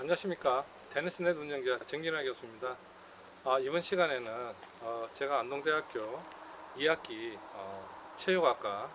안녕하십니까 테니스넷 운영자 정진환 교수입니다. 아, 이번 시간에는 어, 제가 안동대학교 2학기 어, 체육학과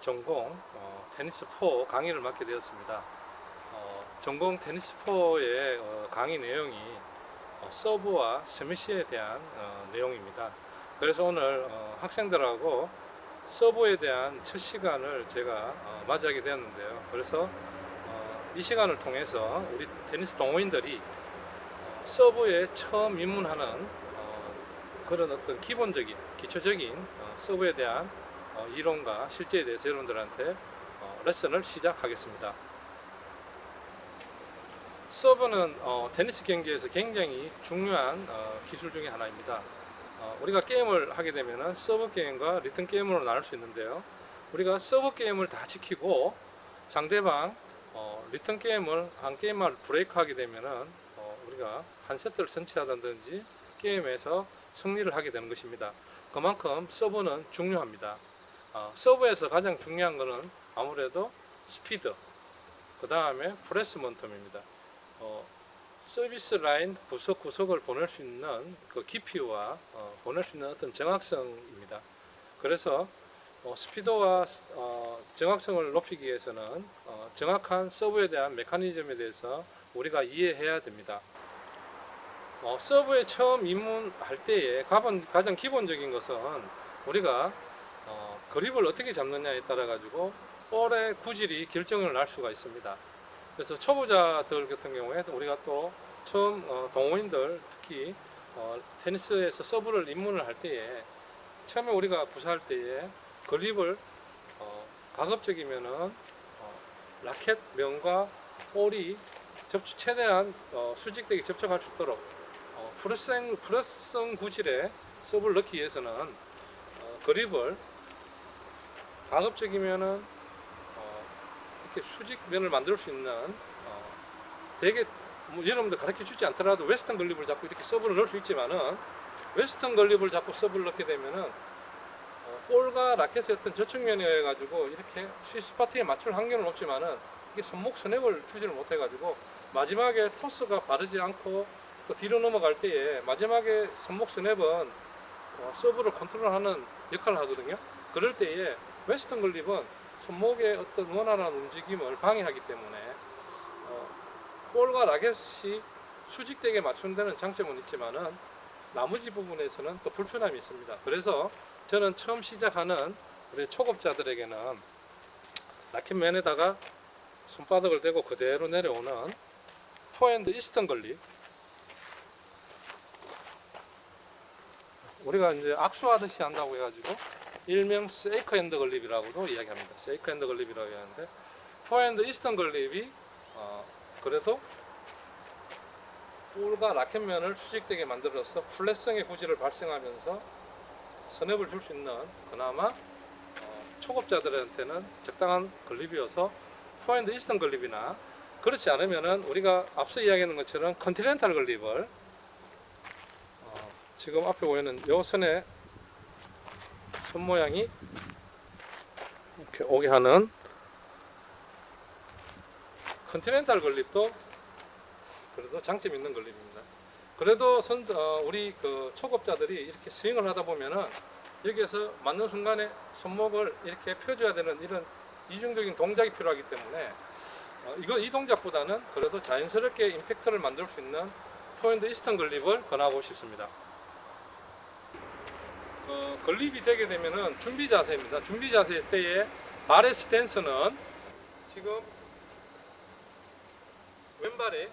전공 어, 테니스 4 강의를 맡게 되었습니다. 어, 전공 테니스 4의 어, 강의 내용이 어, 서브와 스매시에 대한 어, 내용입니다. 그래서 오늘 어, 학생들하고 서브에 대한 첫 시간을 제가 어, 맞이하게 되었는데요. 그래서 어, 이 시간을 통해서 우리 테니스 동호인들이 어, 서브에 처음 입문하는 어, 그런 어떤 기본적인 기초적인 어, 서브에 대한 어, 이론과 실제에 대해서 여러분들한테 어, 레슨을 시작하겠습니다. 서브는 어, 테니스 경기에서 굉장히 중요한 어, 기술 중의 하나입니다. 어, 우리가 게임을 하게 되면 서브 게임과 리턴 게임으로 나눌 수 있는데요. 우리가 서브 게임을 다 지키고 상대방 어, 리턴 게임을 한 게임만 브레이크하게 되면은 어, 우리가 한 세트를 선취하든지 게임에서 승리를 하게 되는 것입니다. 그만큼 서브는 중요합니다. 어, 서브에서 가장 중요한 것은 아무래도 스피드, 그 다음에 프레스 먼텀입니다. 어, 서비스 라인 구석 구석을 보낼 수 있는 그 깊이와 어, 보낼 수 있는 어떤 정확성입니다. 그래서 어, 스피드와 어, 정확성을 높이기 위해서는 어, 정확한 서브에 대한 메커니즘에 대해서 우리가 이해해야 됩니다. 어, 서브에 처음 입문할 때에 가장, 기본적인 것은 우리가 어, 그립을 어떻게 잡느냐에 따라 가지고 볼의 구질이 결정을 날 수가 있습니다. 그래서 초보자들 같은 경우에 우리가 또 처음 어, 동호인들 특히 어, 테니스에서 서브를 입문을 할 때에 처음에 우리가 구사할 때에 그립을 어, 가급적이면은 어, 라켓 면과 볼이 접촉 최대한 어, 수직되게 접촉할 수 있도록 어, 프레싱 프레싱 구질에 서브를 넣기 위해서는 어, 그립을 가급적이면은 어, 이렇게 수직면을 만들 수 있는 어, 되게 뭐 여러분들 가르쳐 주지 않더라도 웨스턴 걸립을 잡고 이렇게 서브를 넣을 수 있지만은 웨스턴 걸립을 잡고 서브를 넣게 되면은 어, 볼과 라켓의 어떤 저측면에 가지고 이렇게 스위스파트에 맞출 확률은 없지만은 이게 손목 스냅을 주지를 못해 가지고 마지막에 토스가 바르지 않고 또 뒤로 넘어갈 때에 마지막에 손목 스냅은 어, 서브를 컨트롤하는 역할을 하거든요. 그럴 때에 웨스턴 걸립은 손목의 어떤 원활한 움직임을 방해하기 때문에 어, 볼과 라켓이 수직되게 맞춘다는 장점은 있지만은 나머지 부분에서는 또 불편함이 있습니다. 그래서 저는 처음 시작하는 우리 초급자들에게는 라켓면에다가 손바닥을 대고 그대로 내려오는 포핸드 이스턴 걸립 우리가 이제 악수하듯이 한다고 해가지고 일명 세이크 핸드 걸립이라고도 이야기합니다. 세이크 핸드 걸립이라고 하는데 포핸드 이스턴 걸립이 어, 그래도 볼과 라켓면을 수직되게 만들어서 플랫성의 구질을 발생하면서 스냅을 줄 수 있는 그나마 어, 초급자들한테는 적당한 걸립이어서 포핸드 이스턴 걸립이나 그렇지 않으면은 우리가 앞서 이야기했는 것처럼 컨티넨탈 걸립을 어, 지금 앞에 보이는 요 선의 손 모양이 이렇게 오게 하는 컨티넨탈 걸립도 그래도 장점 있는 걸립입니다. 그래도 선, 어, 우리 그 초급자들이 이렇게 스윙을 하다 보면은 여기에서 맞는 순간에 손목을 이렇게 펴줘야 되는 이런 이중적인 동작이 필요하기 때문에 어, 이거 이 동작보다는 그래도 자연스럽게 임팩트를 만들 수 있는 포인트 이스턴 걸립을 권하고 싶습니다. 어, 건립이 되게 되면은 준비 자세입니다. 준비 자세 때의 발의 스탠스는 지금 왼발이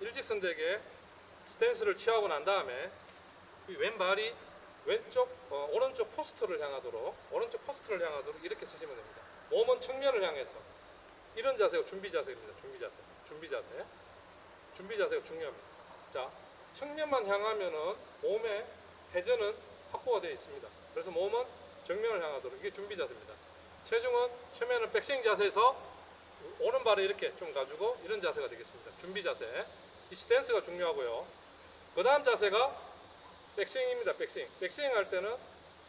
일직선 되게 스탠스를 취하고 난 다음에 이 왼발이 왼쪽 어, 오른쪽 포스트를 향하도록 오른쪽 포스트를 향하도록 이렇게 쓰시면 됩니다. 몸은 측면을 향해서 이런 자세가 준비 자세입니다. 준비 자세. 준비 자세. 준비 자세가 중요합니다. 자, 측면만 향하면은 몸의 회전은 확보가 되어 있습니다. 그래서 몸은 정면을 향하도록 이게 준비 자세입니다. 체중은 처음에는 백스윙 자세에서 오른발을 이렇게 좀 가지고 이런 자세가 되겠습니다. 준비 자세. 이 스탠스가 중요하고요. 그 다음 자세가 백스윙입니다. 백스윙. 백스윙 할 때는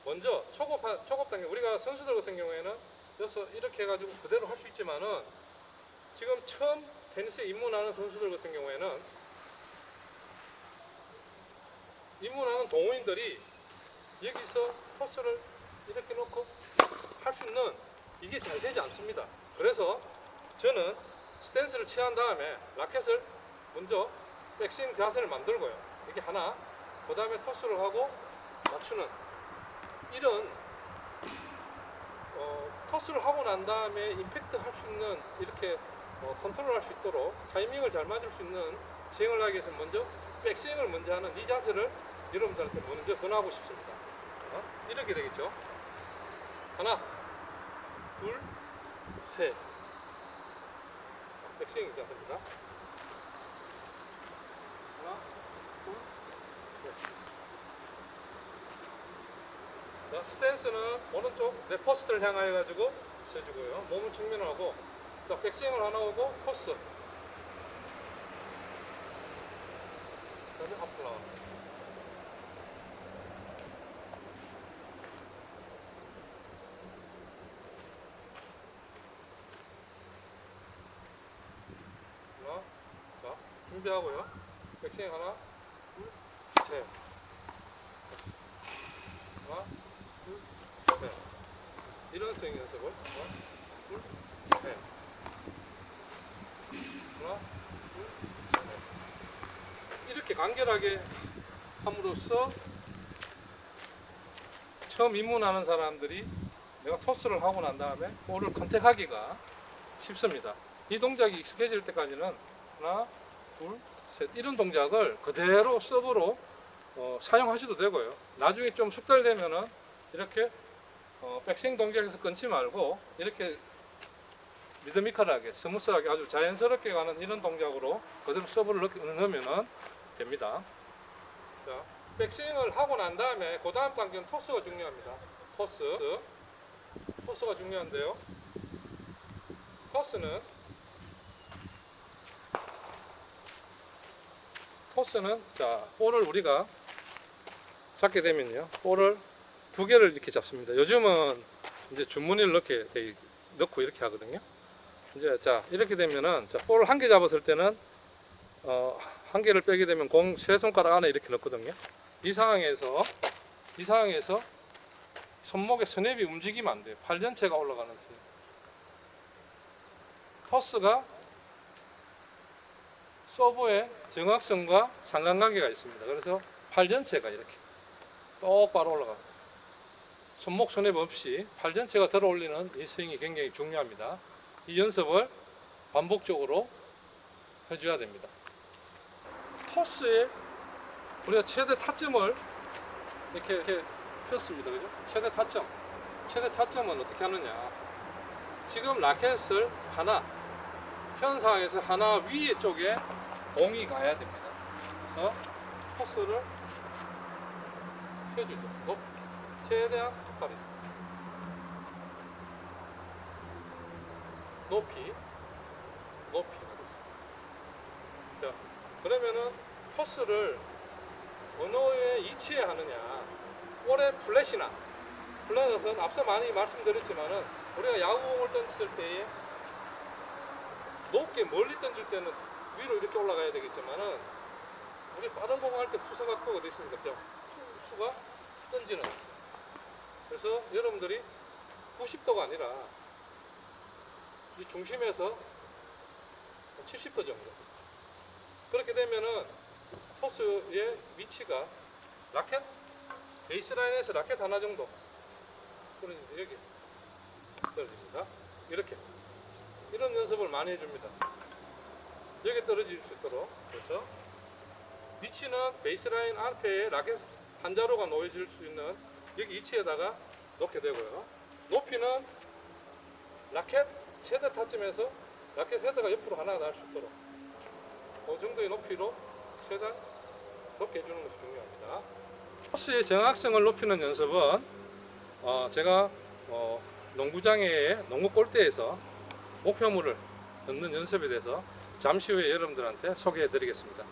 먼저 초급, 초급 단계, 우리가 선수들 같은 경우에는 여기서 이렇게 해가지고 그대로 할 수 있지만은 지금 처음 테니스에 입문하는 선수들 같은 경우에는 입문하는 동호인들이 여기서 토스를 이렇게 놓고 할 수 있는 이게 잘 되지 않습니다. 그래서 저는 스탠스를 취한 다음에 라켓을 먼저 백스윙 자세를 만들고요. 이게 하나, 그 다음에 토스를 하고 맞추는 이런 어, 토스를 하고 난 다음에 임팩트 할 수 있는 이렇게 어, 컨트롤 할 수 있도록 타이밍을 잘 맞을 수 있는 스윙을 하기 위해서 먼저 백스윙을 먼저 하는 이 자세를 여러분들한테 먼저 권하고 싶습니다. 어? 이렇게 되겠죠. 하나, 둘, 셋. 백스윙 자세입니다. 하나, 둘, 셋. 자, 스탠스는 오른쪽 내 포스트를 향하여 가지고 서주고요. 몸을 측면하고 자, 백스윙을 하나 오고 코스. 그다음에 거예요. 하나, 자, 준비하고요. 백스윙 하나, 둘, 셋. 하나, 둘, 셋. 이런 셋. 이렇게 간결하게 함으로써 처음 입문하는 사람들이 내가 토스를 하고 난 다음에 볼을 컨택하기가 쉽습니다. 이 동작이 익숙해질 때까지는 하나, 둘, 셋 이런 동작을 그대로 서브로 어, 사용하셔도 되고요. 나중에 좀 숙달되면은 이렇게 어, 백스윙 동작에서 끊지 말고 이렇게 리드미컬하게 스무스하게 아주 자연스럽게 가는 이런 동작으로 그대로 서브를 넣- 넣으면 됩니다. 자, 백스윙을 하고 난 다음에 그 다음 단계는 토스가 중요합니다. 토스. 토스가 중요한데요. 토스는 토스는 자 볼을 우리가 잡게 되면요 볼을 두 개를 이렇게 잡습니다. 요즘은 이제 주머니를 넣게 돼, 넣고 이렇게 하거든요. 이제 자 이렇게 되면은 자 볼을 한 개 잡았을 때는 어, 한 개를 빼게 되면 공 세 손가락 안에 이렇게 넣거든요. 이 상황에서 이 상황에서 손목의 스냅이 움직이면 안 돼요. 팔 전체가 올라가는 스냅. 토스가 서브의 정확성과 상관관계가 있습니다. 그래서 팔 전체가 이렇게 똑바로 올라가. 손목 스냅 없이 팔 전체가 들어 올리는 이 스윙이 굉장히 중요합니다. 이 연습을 반복적으로 해줘야 됩니다. 토스의 우리가 최대 타점을 이렇게, 이렇게 폈습니다. 그죠? 최대 타점. 최대 타점은 어떻게 하느냐. 지금 라켓을 하나, 편 상황에서 하나 위에 쪽에 공이 가야 됩니다. 그래서 토스를 펴주죠. 높이. 최대한 가까이. 높이. 높이. 자, 그러면은 토스를 어느 위치에 하느냐. 볼의 플랫이나 플랫은 앞서 많이 말씀드렸지만은 우리가 야구공을 던졌을 때에 높게 멀리 던질 때는 위로 이렇게 올라가야 되겠지만은 우리 빠른 공할때 투수가 그 어디 있습니까? 저 투수가 던지는 그래서 여러분들이 90도가 아니라 이 중심에서 70도 정도 그렇게 되면은 토스의 위치가 라켓 베이스라인에서 라켓 하나 정도 떨어집니다. 여기 떨어집니다. 이렇게 이런 연습을 많이 해줍니다. 여기 떨어질 수 있도록 그래서 위치는 베이스라인 앞에 라켓 한 자루가 놓여질 수 있는 여기 위치에다가 놓게 되고요. 높이는 라켓 최대 타점에서 라켓 헤드가 옆으로 하나 날 수 있도록 그 정도의 높이로 최대한 높게 해주는 것이 중요합니다. 코스의 정확성을 높이는 연습은 어, 제가 어, 농구장의 농구 골대에서 목표물을 넣는 연습에 대해서 잠시 후에 여러분들한테 소개해 드리겠습니다.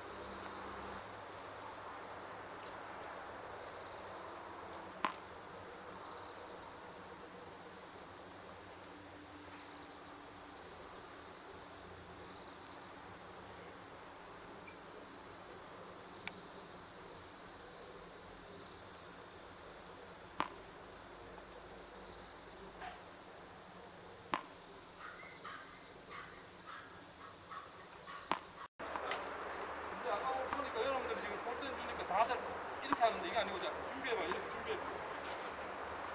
가는데 이게 아니고 자 준비해봐. 이렇게 준비해봐.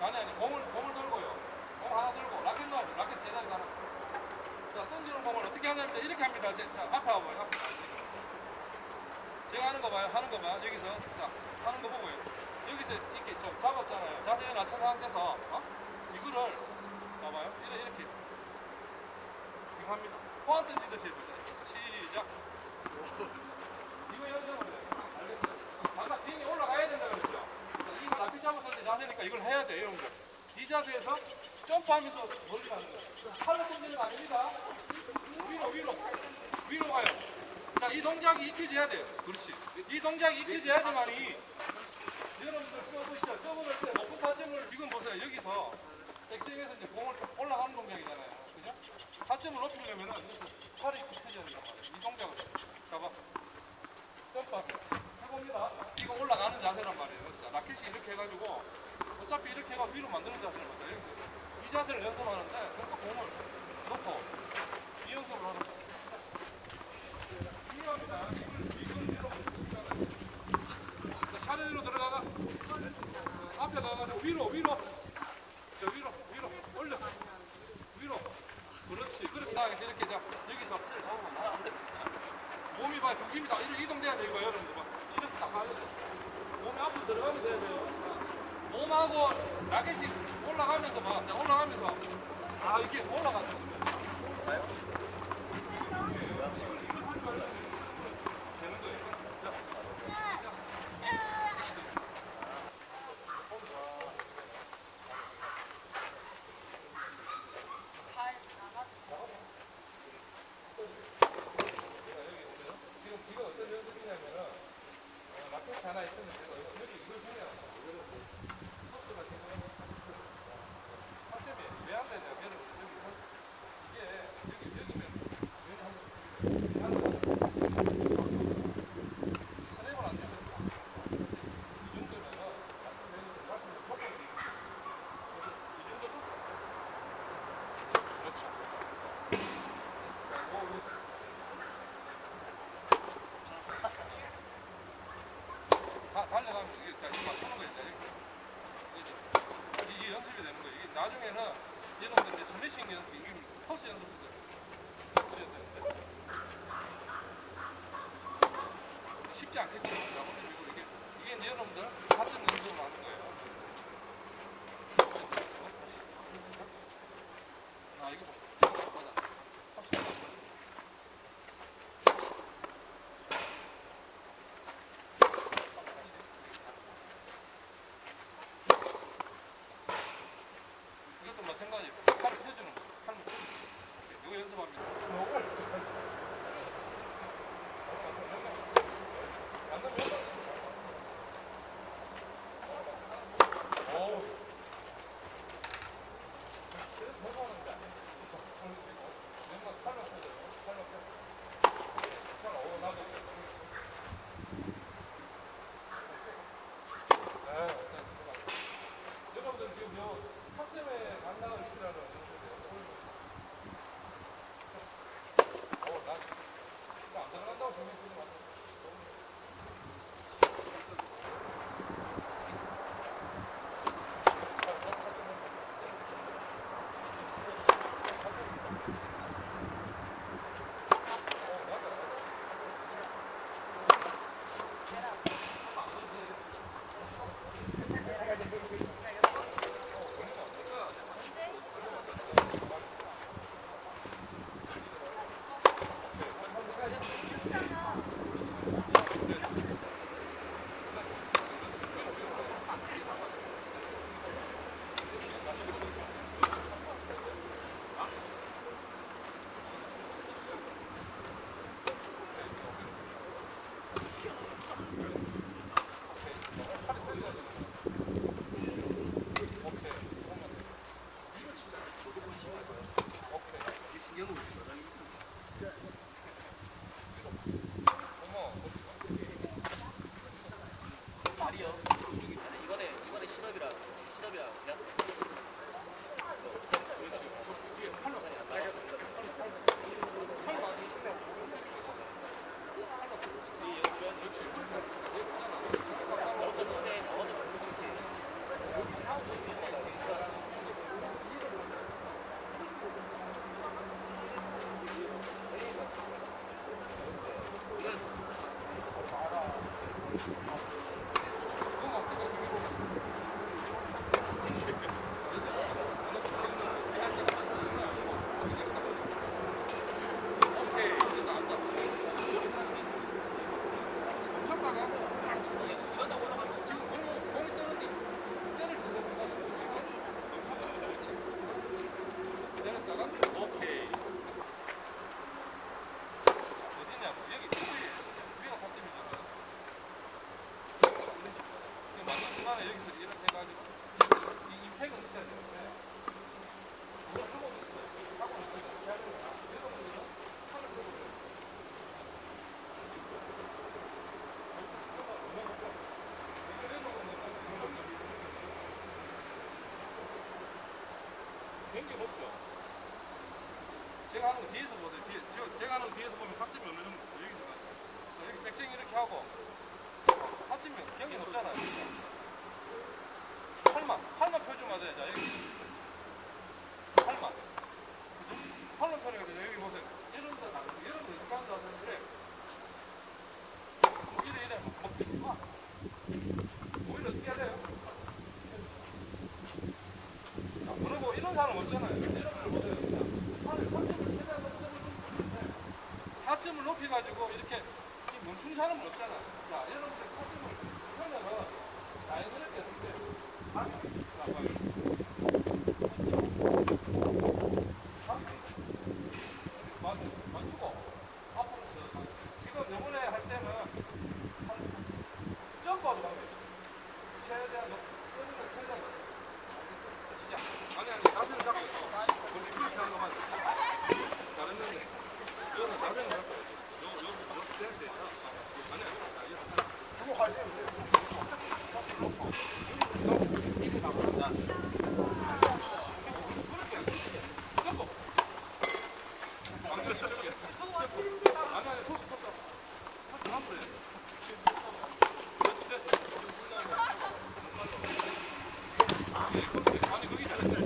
아니 아니 공을 공을 들고요. 공 하나 들고 라켓 넣어 라켓 제자리 하나 자 던지는 공을 어떻게 하냐면 이렇게 합니다. 제, 자 앞에 봐요. 앞에 제가 하는 거 봐요. 하는 거 봐 여기서. 자 하는 거 보고요. 여기서 이렇게 저 잡았잖아요. 자세히 낮춘 상태에서 어? 이거를 봐봐요. 이렇게 이렇게. 이거 합니다. 포함 던지듯이 해보자 시작. 이걸 해야 돼요, 여러분들. 이 자세에서 점프하면서 멀리 가는 거예요. 팔로 던지는 거 아닙니다. 위로 위로 위로 가요. 자, 이 동작이 익혀져야 돼요. 그렇지. 이 동작이 익혀져야지만이 여러분들 써보시죠. 써보실 때 목표 타점을 지금 보세요. 여기서 엑셀에서 이제 공을 올라가는 동작이잖아요. 그죠? 타점을 높이려면은 여기서 팔이 굽혀져야 된단 말이에요. 이 동작을 잡아. 점프 해봅니다. 이거 올라가는 자세란 말이에요. 자, 라켓이 이렇게 해가지고 어차피 이렇게 해가 위로 만드는 자세를 만들어요. 이 자세를 연습하는데 그러니까 공을 놓고 이 연습을 하는 거예요. 중요합니다. 이걸 이걸 위로 자, 샤넬로 들어가가 앞에 가가지고 위로 위로 자 위로 위로 올려 위로 그렇지 그렇게 나가서 이렇게 자 여기서 실 잡으면 나안 돼. 몸이 봐 중심이 다 이렇게 이동돼야 돼 이거 여러분들 봐 이렇게 딱 가야 돼 몸이 앞으로 들어가면 돼야 돼요 자, 몸하고 라켓이 올라가면서 봐 자, 올라가면서 아 이렇게 올라가는 거예요 되는 거예요 자 지금 이거 어떤 연습이냐면은 어, 라켓이 하나 있었는데 여기 이걸 보면 속도가 지금 합점이 왜안 되냐면 여기 이게 여기 여기면 여기 한번 스냅을 안 주셨다 이 정도면은 가슴 속도가 이 정도 그렇죠 그리고 다 달려가면 이게 다 이만 쏘는 거예요. 이제 이게 연습이 되는 거예요. 이게 나중에는 여러분들 이제 쉽지 않겠죠. 이게 이게 이제 여러분들 같은 연습을 하는 거예요. 제가 하는 거 뒤에서 보세요. 뒤에, 저, 제가 하는 거 뒤에서 보면 합집이 어느 정도 돼요. 여기서 봐요. 여기 백스윙 이렇게 하고 합집이 경이 높잖아요. 팔만, 팔만 펴주면 돼요. 자, 여기. 타점을 높여가지고 이렇게 이 멈춘사는 없잖아. 자, 여러분들 타점을 하면은 자연스럽게 했는데, 방향이 나와요. 아니 그게 잘했지.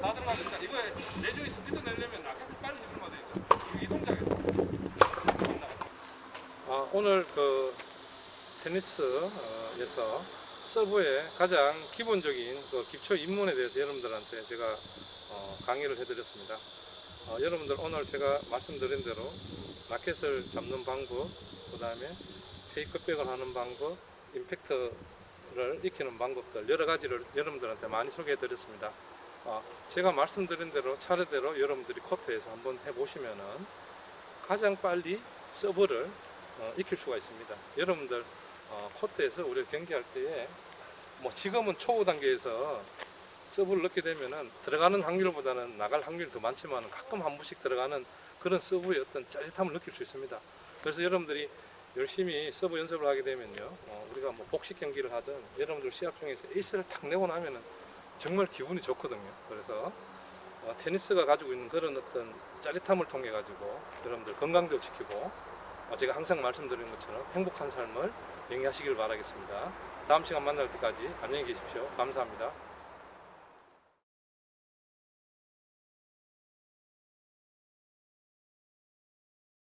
다 들어가니까 이거에 내조이 스피드 내려면 라켓을 빨리 들어가야 되니까 이 동작에서 오늘 그 테니스에서 서브의 가장 기본적인 그 기초 입문에 대해서 여러분들한테 제가 어, 강의를 해드렸습니다. 어, 여러분들 오늘 제가 말씀드린 대로 라켓을 잡는 방법, 그 다음에 테이크백을 하는 방법, 임팩트를 익히는 방법들 여러 가지를 여러분들한테 많이 소개해 드렸습니다. 어, 제가 말씀드린 대로 차례대로 여러분들이 코트에서 한번 해보시면은 가장 빨리 서브를 어, 익힐 수가 있습니다. 여러분들 어, 코트에서 우리가 경기할 때에 뭐 지금은 초보 단계에서 서브를 넣게 되면은 들어가는 확률보다는 나갈 확률이 더 많지만 가끔 한 번씩 들어가는 그런 서브의 어떤 짜릿함을 느낄 수 있습니다. 그래서 여러분들이 열심히 서브 연습을 하게 되면요, 어, 우리가 뭐 복식 경기를 하든 여러분들 시합 중에서 에이스를 탁 내고 나면은 정말 기분이 좋거든요. 그래서 어, 테니스가 가지고 있는 그런 어떤 짜릿함을 통해 가지고 여러분들 건강도 지키고 어, 제가 항상 말씀드리는 것처럼 행복한 삶을 영위하시길 바라겠습니다. 다음 시간 만날 때까지 안녕히 계십시오. 감사합니다.